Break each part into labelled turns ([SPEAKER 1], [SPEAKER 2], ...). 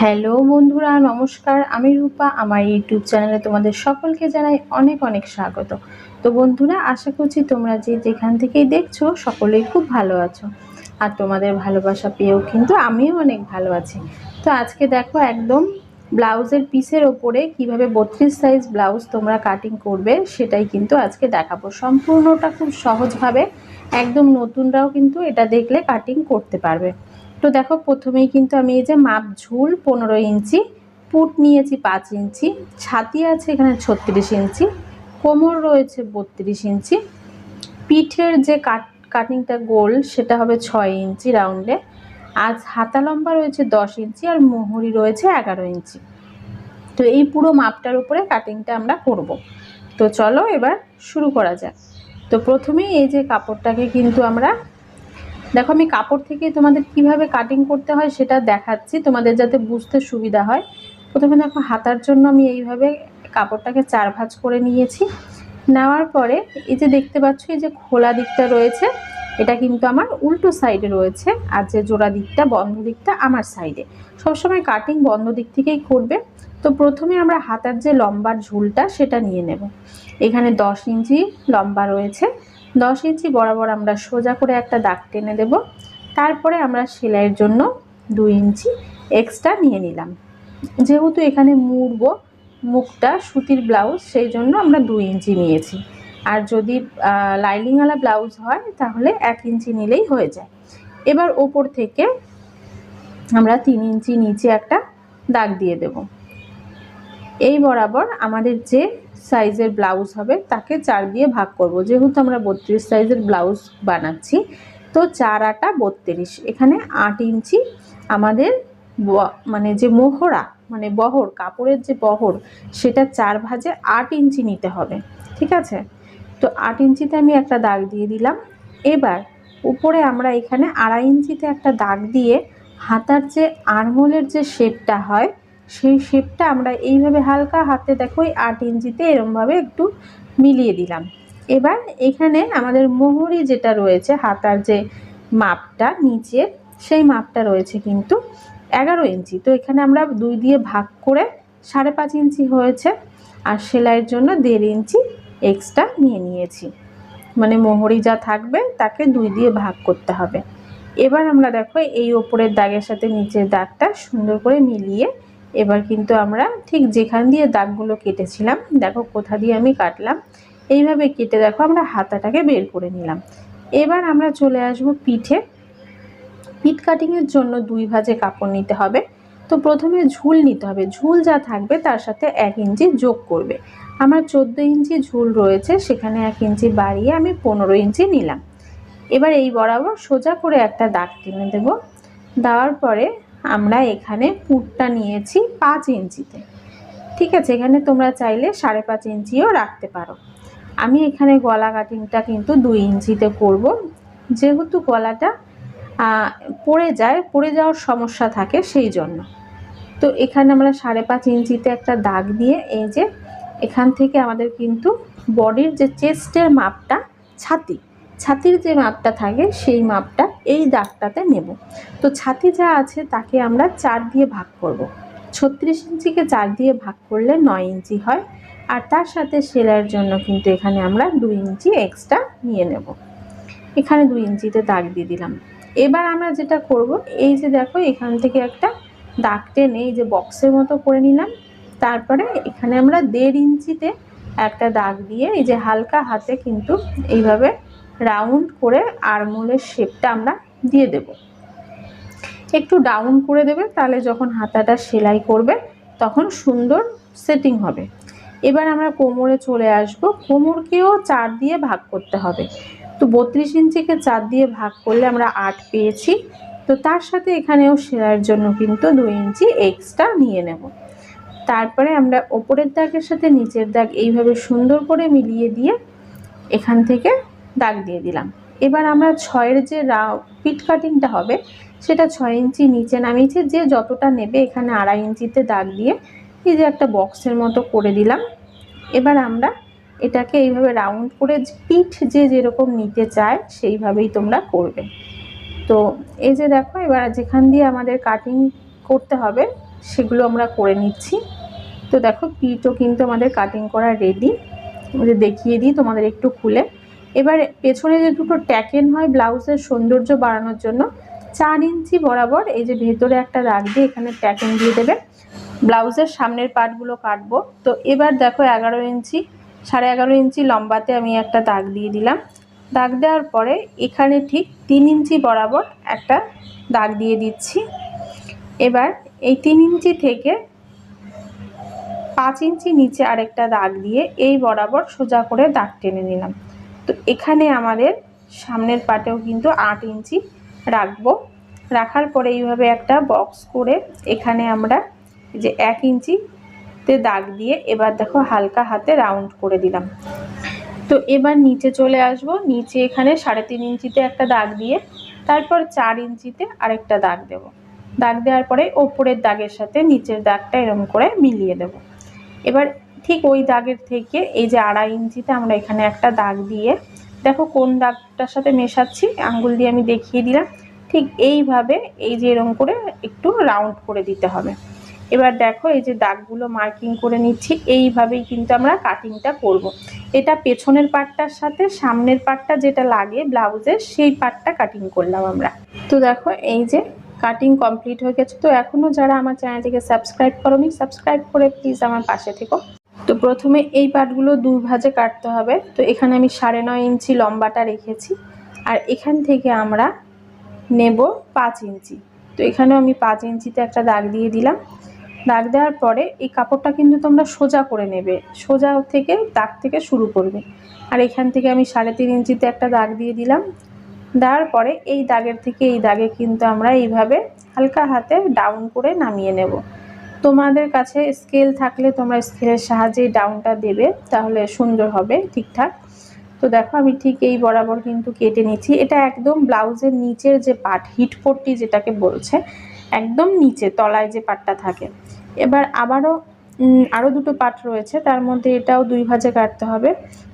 [SPEAKER 1] Hello বন্ধুরা, নমস্কার। আমি রূপা, আমার ইউটিউব চ্যানেলে তোমাদের সকলকে জানাই অনেক অনেক স্বাগত। তো বন্ধুরা, আশা করছি তোমরা যে যেখান থেকেই দেখছ সকলেই খুব ভালো আছো। আর তোমাদের ভালোবাসা পেয়েও কিন্তু আমিও অনেক ভালো আছি। তো আজকে দেখো একদম ব্লাউজের পিসের ওপরে কীভাবে বত্রিশ সাইজ ব্লাউজ তোমরা কাটিং করবে, সেটাই কিন্তু আজকে দেখাবো। সম্পূর্ণটা খুব সহজভাবে, একদম নতুনরাও কিন্তু এটা দেখলে কাটিং করতে পারবে। তো দেখো প্রথমেই কিন্তু আমি এই যে মাপ ঝুল পনেরো ইঞ্চি, পুট নিয়েছি পাঁচ ইঞ্চি, ছাতি আছে এখানে ছত্রিশ ইঞ্চি, কোমর রয়েছে বত্রিশ ইঞ্চি, পিঠের যে কাট কাটিংটা গোল সেটা হবে ছয় ইঞ্চি রাউন্ডে আজ হাতা লম্বা রয়েছে দশ ইঞ্চি আর মোহরি রয়েছে এগারো ইঞ্চি। তো এই পুরো মাপটার উপরে কাটিংটা আমরা করব। তো চলো এবার শুরু করা যাক। তো প্রথমেই এই যে কাপড়টাকে কিন্তু আমরা দেখো, আমি কাপড় থেকে তোমাদের কীভাবে কাটিং করতে হয় সেটা দেখাচ্ছি। তোমাদের যাতে বুঝতে সুবিধা হয়। প্রথমে দেখো, হাতার জন্য আমি এইভাবে কাপড়টাকে চার ভাঁজ করে নিয়েছি। নেওয়ার পরে এই যে দেখতে পাচ্ছ, এই যে খোলা দিকটা রয়েছে, এটা কিন্তু আমার উল্টো সাইডে রয়েছে। আর যে জোড়া দিকটা, বন্ধ দিকটা আমার সাইডে সবসময় কাটিং বন্ধ দিক থেকেই করবে। তো প্রথমে আমরা হাতার যে লম্বার ঝুলটা, সেটা নিয়ে নেব। এখানে দশ ইঞ্চি লম্বা রয়েছে। দশ ইঞ্চি বরাবর আমরা সোজা করে একটা দাগ টেনে দেব। তারপরে আমরা সেলাইয়ের জন্য দুই ইঞ্চি এক্সট্রা নিয়ে নিলাম। যেহেতু এখানে মুড়ব, মুখটা, সুতির ব্লাউজ সেই জন্য আমরা দুই ইঞ্চি নিয়েছি। আর যদি লাইলিংওয়ালা ব্লাউজ হয়, তাহলে এক ইঞ্চি নিলেই হয়ে যায়। এবার ওপর থেকে আমরা তিন ইঞ্চি নিচে একটা দাগ দিয়ে দেব। এই বরাবর আমাদের যে সাইজের ব্লাউজ হবে, তাকে চার দিয়ে ভাগ করব। যেহেতু আমরা বত্রিশ সাইজের ব্লাউজ বানাচ্ছি, তো চার আটা বত্রিশ। এখানে আট ইঞ্চি আমাদের মানে যে মোহরা মানে বহর, কাপড়ের যে বহর, সেটা চার ভাজে আট ইঞ্চি নিতে হবে, ঠিক আছে? তো আট ইঞ্চিতে আমি একটা দাগ দিয়ে দিলাম। এবার উপরে আমরা এখানে আড়াই ইঞ্চিতে একটা দাগ দিয়ে হাতার যে আরমোলের যে শেপটা হয় সেই শেপটা আমরা এইভাবে হালকা হাতে দেখো, ওই আট ইঞ্চিতে এরমভাবে একটু মিলিয়ে দিলাম। এবার এখানে আমাদের মোহরি যেটা রয়েছে, হাতার যে মাপটা নিচে, সেই মাপটা রয়েছে কিন্তু এগারো ইঞ্চি। তো এখানে আমরা দুই দিয়ে ভাগ করে সাড়ে পাঁচ ইঞ্চি হয়েছে, আর সেলাইয়ের জন্য দেড় ইঞ্চি এক্সট্রা নিয়ে নিয়েছি। মানে মোহরি যা থাকবে, তাকে দুই দিয়ে ভাগ করতে হবে। এবার আমরা দেখো, এই ওপরের দাগের সাথে নিচের দাগটা সুন্দর করে মিলিয়ে এবার কিন্তু আমরা ঠিক যেখান দিয়ে দাগগুলো কেটেছিলাম, দেখো কোথা দিয়ে আমি কাটলাম, এইভাবে কেটে দেখো আমরা হাতাটাকে বের করে নিলাম। এবার আমরা চলে আসব পিঠে। পিঠ কাটিংয়ের জন্য দুই ভাজে কাপড় নিতে হবে। তো প্রথমে ঝুল নিতে হবে। ঝুল যা থাকবে তার সাথে এক ইঞ্চি যোগ করবে। আমার চোদ্দ ইঞ্চি ঝুল রয়েছে, সেখানে এক ইঞ্চি বাড়িয়ে আমি পনেরো ইঞ্চি নিলাম। এবার এই বরাবর সোজা করে একটা দাগ টেনে দেব। দেওয়ার পরে আমরা এখানে পুরটা নিয়েছি পাঁচ ইঞ্চিতে। ঠিক আছে, এখানে তোমরা চাইলে সাড়ে পাঁচ ইঞ্চিও রাখতে পারো। আমি এখানে গলা কাটিংটা কিন্তু দুই ইঞ্চিতে করব। যেহেতু গলাটা পড়ে যায়, পড়ে যাওয়ার সমস্যা থাকে সেই জন্য। তো এখানে আমরা সাড়ে পাঁচ ইঞ্চিতে একটা দাগ দিয়ে এই যে এখান থেকে আমাদের কিন্তু বডির যে চেস্টের মাপটা, ছাতি ছাতির যে মাপটা থাকে, সেই মাপটা এই দাগটাতে নেব। তো ছাতি যা আছে, তাকে আমরা চার দিয়ে ভাগ করব। ছত্রিশ ইঞ্চিকে চার দিয়ে ভাগ করলে নয় ইঞ্চি হয়, আর তার সাথে সেলাইয়ের জন্য কিন্তু এখানে আমরা দুই ইঞ্চি এক্সট্রা নিয়ে নেব। এখানে দুই ইঞ্চিতে দাগ দিয়ে দিলাম। এবার আমরা যেটা করব, এই যে দেখো, এখান থেকে একটা দাগ টেনে এই যে বক্সের মতো করে নিলাম। তারপরে এখানে আমরা দেড় ইঞ্চিতে একটা দাগ দিয়ে এই যে হালকা হাতে কিন্তু এইভাবে রাউন্ড করে আরমোলের শেপটা আমরা দিয়ে দেব। একটু ডাউন করে দেবে, তাহলে যখন হাতাটা সেলাই করবে, তখন সুন্দর সেটিং হবে। এবার আমরা কোমরে চলে আসব। কোমরকেও চার দিয়ে ভাগ করতে হবে। তো বত্রিশ ইঞ্চিকে চার দিয়ে ভাগ করলে আমরা আট পেয়েছি। তো তার সাথে এখানেও সেলাইয়ের জন্য কিন্তু দুই ইঞ্চি এক্সট্রা নিয়ে নেব। তারপরে আমরা ওপরের দাগের সাথে নিচের দাগ এইভাবে সুন্দর করে মিলিয়ে দিয়ে এখান থেকে দাগ দিয়ে দিলাম। এবার আমরা ছয়ের যে রা পিট কাটিংটা হবে, সেটা ছয় ইঞ্চি নিচে নামিয়েছি, যে যতটা নেবে এখানে আড়াই ইঞ্চিতে দাগ দিয়ে এই যে একটা বক্সের মতো করে দিলাম। এবার আমরা এটাকে এইভাবে রাউন্ড করে পিঠ যে যেরকম নিতে চায়, সেইভাবেই তোমরা করবে। তো এই যে দেখো, এবার যেখান দিয়ে আমাদের কাটিং করতে হবে, সেগুলো আমরা করে নিচ্ছি। তো দেখো, পিঠও কিন্তু আমাদের কাটিং করা রেডি দেখিয়ে দিই তোমাদের একটু খুলে। এবার পেছনে যে দুটো ট্যাকেন হয় ব্লাউজের সৌন্দর্য বাড়ানোর জন্য, চার ইঞ্চি বরাবর এই যে ভেতরে একটা দাগ দিয়ে এখানে ট্যাকেন দিয়ে দেবে। ব্লাউজের সামনের পার্টগুলো কাটবো। তো এবার দেখো এগারো ইঞ্চি, সাড়ে এগারো ইঞ্চি লম্বাতে আমি একটা দাগ দিয়ে দিলাম। দাগ দেওয়ার পরে এখানে ঠিক তিন ইঞ্চি বরাবর একটা দাগ দিয়ে দিচ্ছি। এবার এই তিন ইঞ্চি থেকে পাঁচ ইঞ্চি নিচে আরেকটা দাগ দিয়ে এই বরাবর সোজা করে দাগ টেনে নিলাম। তো এখানে আমাদের সামনের পাটেও কিন্তু আট ইঞ্চি রাখব। রাখার পরে এইভাবে একটা বক্স করে এখানে আমরা যে এক ইঞ্চিতে দাগ দিয়ে এবার দেখো হালকা হাতে রাউন্ড করে দিলাম। তো এবার নিচে চলে আসব। নিচে এখানে সাড়ে তিন ইঞ্চিতে একটা দাগ দিয়ে তারপর চার ইঞ্চিতে আরেকটা দাগ দেব। দাগ দেওয়ার পরে ওপরের দাগের সাথে নিচের দাগটা এরম করে মিলিয়ে দেব। এবার ঠিক ওই দাগের থেকে এই যে আড়াই ইঞ্চিতে আমরা এখানে একটা দাগ দিয়ে, দেখো কোন দাগটার সাথে মেশাচ্ছি, আঙ্গুল দিয়ে আমি দেখিয়ে দিলাম, ঠিক এইভাবে এই যে এরম করে একটু রাউন্ড করে দিতে হবে। এবার দেখো এই যে দাগগুলো মার্কিং করে নিচ্ছি, এইভাবেই কিন্তু আমরা কাটিংটা করব। এটা পেছনের পার্টটার সাথে সামনের পার্টটা যেটা লাগে ব্লাউজের সেই পার্টটা কাটিং করলাম আমরা। তো দেখো এই যে কাটিং কমপ্লিট হয়ে গেছে। তো এখনও যারা আমার চ্যানেলটিকে সাবস্ক্রাইব করোনি, সাবস্ক্রাইব করে প্লিজ আমার পাশে থেকো। প্রথমে এই পার্টগুলো দু ভাজে কাটতে হবে। তো এখানে আমি সাড়ে নয় ইঞ্চি লম্বাটা রেখেছি। আর এখান থেকে আমরা নেব পাঁচ ইঞ্চি। তো এখানেও আমি পাঁচ ইঞ্চিতে একটা দাগ দিয়ে দিলাম। দাগ দেওয়ার পরে এই কাপড়টা কিন্তু তোমরা সোজা করে নেবে। সোজা থেকে দাগ থেকে শুরু করবে। আর এখান থেকে আমি সাড়ে তিন ইঞ্চিতে একটা দাগ দিয়ে দিলাম। দেওয়ার পরে এই দাগের থেকে এই দাগে কিন্তু আমরা এইভাবে হালকা হাতে ডাউন করে নামিয়ে নেব। তোমাদের কাছে স্কেল থাকলে তোমরা স্কেলের সাহায্যে ডাউনটা দেবে, তাহলে সুন্দর হবে ঠিকঠাক। তো দেখো আমি ঠিক এই বরাবর কিন্তু কেটে নিচ্ছি। এটা একদম ব্লাউজের নিচের যে পাট, হিট যেটাকে বলছে, একদম নিচে তলায় যে পাটটা থাকে। এবার আবারও আরও দুটো পাট রয়েছে, তার মধ্যে এটাও দুই ভাজে কাটতে হবে।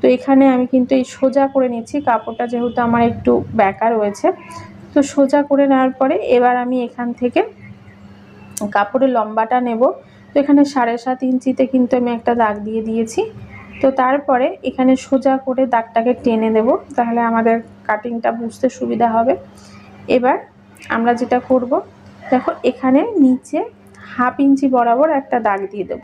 [SPEAKER 1] তো এখানে আমি কিন্তু এই সোজা করে নিচ্ছি, কাপড়টা যেহেতু আমার একটু ব্যাকা রয়েছে। তো সোজা করে নেওয়ার পরে এবার আমি এখান থেকে কাপড়ের লম্বাটা নেব। তো এখানে সাড়ে সাত ইঞ্চিতে কিন্তু আমি একটা দাগ দিয়ে দিয়েছি। তো তারপরে এখানে সোজা করে দাগটাকে টেনে দেব তাহলে আমাদের কাটিংটা বুঝতে সুবিধা হবে। এবার আমরা যেটা করব, দেখো এখানে নিচে হাফ ইঞ্চি বরাবর একটা দাগ দিয়ে দেব।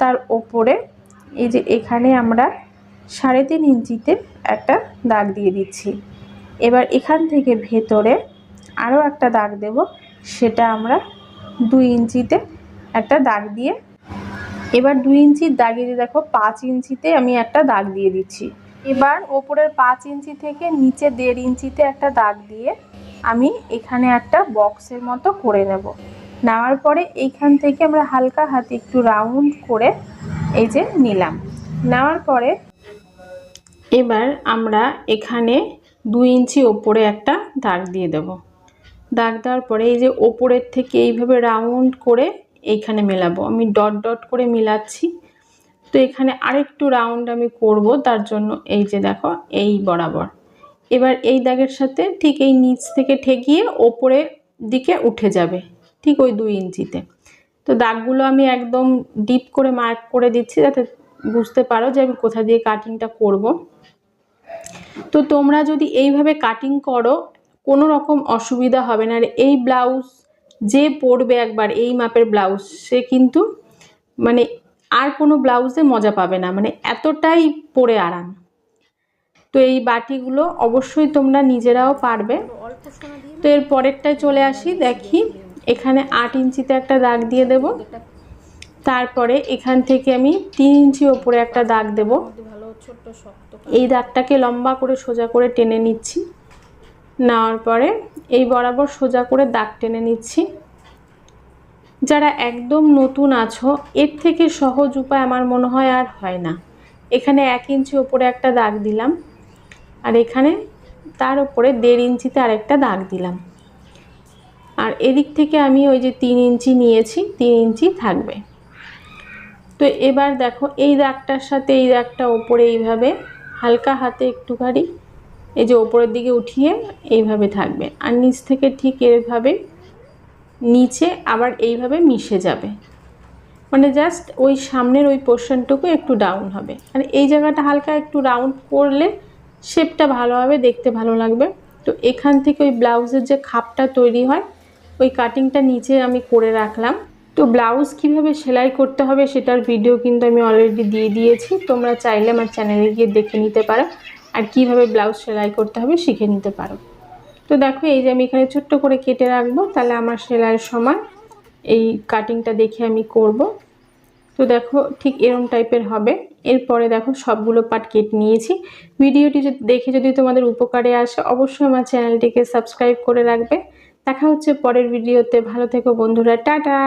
[SPEAKER 1] তার ওপরে এই যে এখানে আমরা সাড়ে তিন ইঞ্চিতে একটা দাগ দিয়ে দিচ্ছি। এবার এখান থেকে ভেতরে আরও একটা দাগ দেব, সেটা আমরা দুই ইঞ্চিতে একটা দাগ দিয়ে। এবার দুই ইঞ্চির দাগে দিয়ে দেখো, পাঁচ ইঞ্চিতে আমি একটা দাগ দিয়ে দিচ্ছি। এবার ওপরের পাঁচ ইঞ্চি থেকে নিচে দেড় ইঞ্চিতে একটা দাগ দিয়ে আমি এখানে একটা বক্সের মতো করে নেব। নেওয়ার পরে এইখান থেকে আমরা হালকা হাতে একটু রাউন্ড করে এই যে নিলাম। নেওয়ার পরে এবার আমরা এখানে দুই ইঞ্চি ওপরে একটা দাগ দিয়ে দেব। দাগ দেওয়ার পরে এই যে ওপরের থেকে এইভাবে রাউন্ড করে এইখানে মেলাবো। আমি ডট ডট করে মিলাচ্ছি। তো এখানে আরেকটু রাউন্ড আমি করব, তার জন্য এই যে দেখো, এই বরাবর। এবার এই দাগের সাথে ঠিক এই নিচ থেকে ঠেকিয়ে ওপরের দিকে উঠে যাবে, ঠিক ওই দুই ইঞ্চিতে। তো দাগগুলো আমি একদম ডিপ করে মার্ক করে দিচ্ছি, যাতে বুঝতে পারো যে আমি কোথা দিয়ে কাটিংটা করব। তো তোমরা যদি এইভাবে কাটিং করো কোনো রকম অসুবিধা হবে না। আর এই ব্লাউজ যে পরবে একবার, এই মাপের ব্লাউজ, সে কিন্তু মানে আর কোনো ব্লাউজে মজা পাবে না। মানে এতটাই পরে আরাম। তো এই বাটিগুলো অবশ্যই তোমরা নিজেরাও পারবে। তো এর পরেরটায় চলে আসি, দেখি এখানে আট ইঞ্চিতে একটা দাগ দিয়ে দেব। তারপরে এখান থেকে আমি তিন ইঞ্চি ওপরে একটা দাগ দেব। এই দাগটাকে লম্বা করে সোজা করে টেনে নিচ্ছি। নেওয়ার পরে এই বরাবর সোজা করে দাগ টেনে নিচ্ছি। যারা একদম নতুন আছো, এর থেকে সহজ উপায় আমার মনে হয় আর হয় না। এখানে এক ইঞ্চি ওপরে একটা দাগ দিলাম আর এখানে তার উপরে দেড় ইঞ্চিতে আরেকটা দাগ দিলাম। আর এদিক থেকে আমি ওই যে তিন ইঞ্চি নিয়েছি, তিন ইঞ্চি থাকবে। তো এবার দেখো, এই দাগটার সাথে এই দাগটা ওপরে এইভাবে, হালকা হাতে একটুখানি এই যে ওপরের দিকে উঠিয়ে এইভাবে থাকবে। আর নিচ থেকে ঠিক এভাবে নিচে আবার এইভাবে মিশে যাবে। মানে জাস্ট ওই সামনের ওই পোর্শনটুকু একটু ডাউন হবে। মানে এই জায়গাটা হালকা একটু রাউন্ড করলে শেপটা ভালো হবে, দেখতে ভালো লাগবে। তো এখান থেকে ওই ব্লাউজের যে খাপটা তৈরি হয়, ওই কাটিংটা নিচে আমি করে রাখলাম। তো ব্লাউজ কীভাবে সেলাই করতে হবে সেটার ভিডিও কিন্তু আমি অলরেডি দিয়ে দিয়েছি। তোমরা চাইলে আমার চ্যানেলে গিয়ে দেখে নিতে পারো। আর কীভাবে ব্লাউজ সেলাই করতে হবে শিখে নিতে পারো। তো দেখো, এই যে আমি এখানে ছোট্ট করে কেটে রাখব, তাহলে আমার সেলাইয়ের সময় এই কাটিংটা দেখে আমি করব। তো দেখো, ঠিক এরম টাইপের হবে। এরপরে দেখো, সবগুলো পার্ট কেটে নিয়েছি। ভিডিওটি যদি দেখে যদি তোমাদের উপকারে আসে, অবশ্যই আমার চ্যানেলটিকে সাবস্ক্রাইব করে রাখবে। দেখা হচ্ছে পরের ভিডিওতে। ভালো থেকো বন্ধুরা, টাটা!